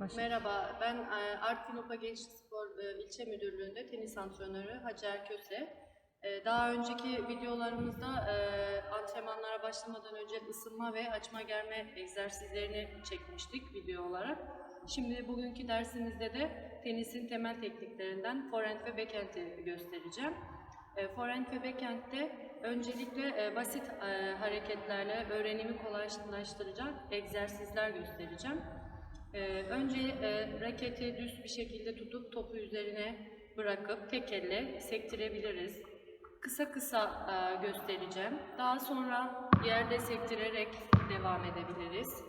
Başla. Merhaba, ben e, Artvin Opa Gençlik Spor e, İlçe Müdürlüğü'nde tenis antrenörü Hacer Köse. E, Daha önceki videolarımızda antrenmanlara başlamadan önce ısınma ve açma germe egzersizlerini çekmiştik video olarak. Şimdi bugünkü dersimizde de tenisin temel tekniklerinden forehand ve backhand'i göstereceğim. Forehand ve backhand'de öncelikle basit hareketlerle öğrenimi kolaylaştıracak egzersizler göstereceğim. Ee, önce e, raketi düz bir şekilde tutup topu üzerine bırakıp tek elle sektirebiliriz. Kısa kısa e, göstereceğim. Daha sonra yerde sektirerek devam edebiliriz.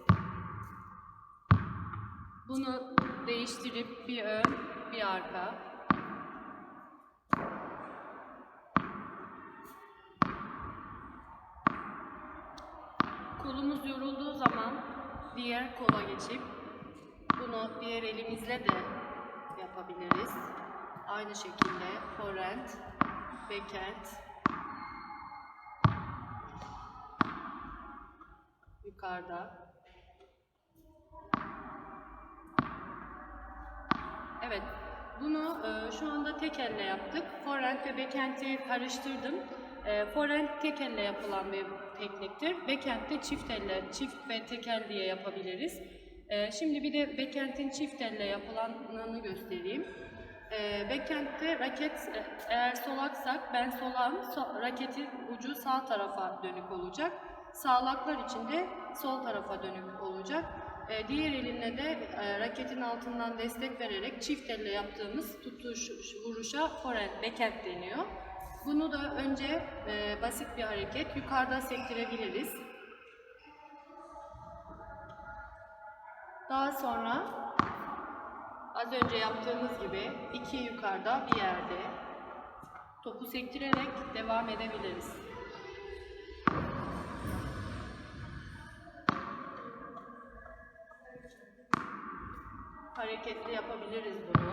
Bunu değiştirip bir ön, bir arka. Kolumuz yorulduğu zaman diğer kola geçip elimizle de yapabiliriz. Aynı şekilde forehand, backhand, yukarıda. Evet, bunu e, şu anda tek elle yaptık. Forehand ve backhand'i karıştırdım. E, forehand tek elle yapılan bir tekniktir. Backhand de çift elle, çift ve tek el diye yapabiliriz. E, şimdi bir de backhand'in çift elle yapılanını göstereyim. E, backhand'de raket e, eğer solaksak ben solağım, so- raketin ucu sağ tarafa dönük olacak. Sağlaklar için de sol tarafa dönük olacak. E, diğer elinle de e, raketin altından destek vererek çift elle yaptığımız tutuş vuruşa forehand, backhand deniyor. Bunu da önce e, basit bir hareket yukarıda sektirebiliriz. Daha sonra az önce yaptığımız gibi iki yukarıda bir yerde topu sektirerek devam edebiliriz. Hareketli yapabiliriz bunu.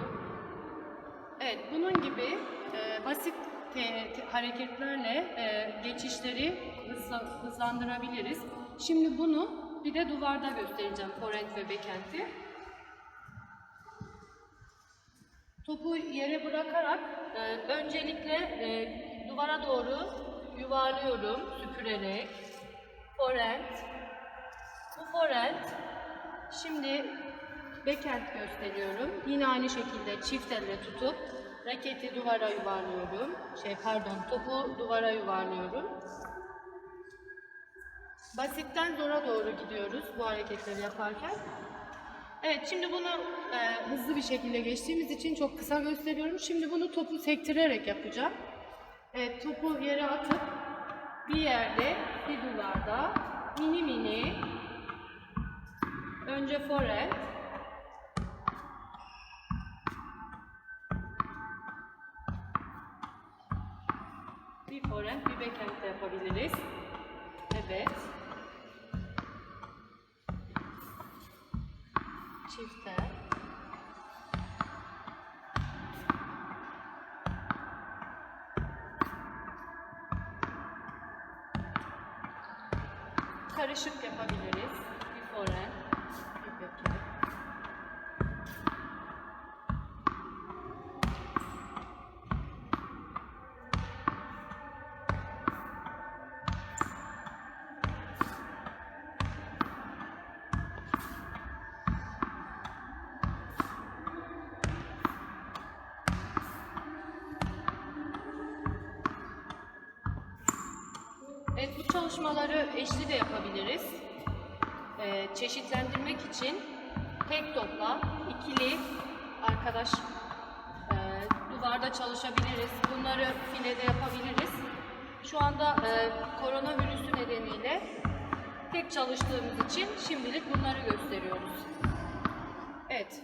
Evet, bunun gibi e, basit te- te- hareketlerle e, geçişleri hızla- hızlandırabiliriz. Şimdi bunu bir de duvarda göstereceğim forehand ve backhand'i. Topu yere bırakarak e, öncelikle e, duvara doğru yuvarlıyorum süpürerek. Forehand. Bu forehand. Şimdi backhand gösteriyorum. Yine aynı şekilde çift elle tutup raketi duvara yuvarlıyorum. Şey pardon topu duvara yuvarlıyorum. Basitten zora doğru gidiyoruz bu hareketleri yaparken. Evet şimdi bunu e, hızlı bir şekilde geçtiğimiz için çok kısa gösteriyorum. Şimdi bunu topu sektirerek yapacağım. Evet topu yere atıp bir yerde bir duvarda mini mini önce forehand bir forehand bir backhand de yapabiliriz. Evet. Çifter. Karışık yapabiliriz. Bir forehand, bir backhand. Çalışmaları eşli de yapabiliriz. Ee, çeşitlendirmek için tek topla, ikili arkadaş e, duvarda çalışabiliriz. Bunları filede yapabiliriz. Şu anda e, koronavirüsü nedeniyle tek çalıştığımız için şimdilik bunları gösteriyoruz. Evet,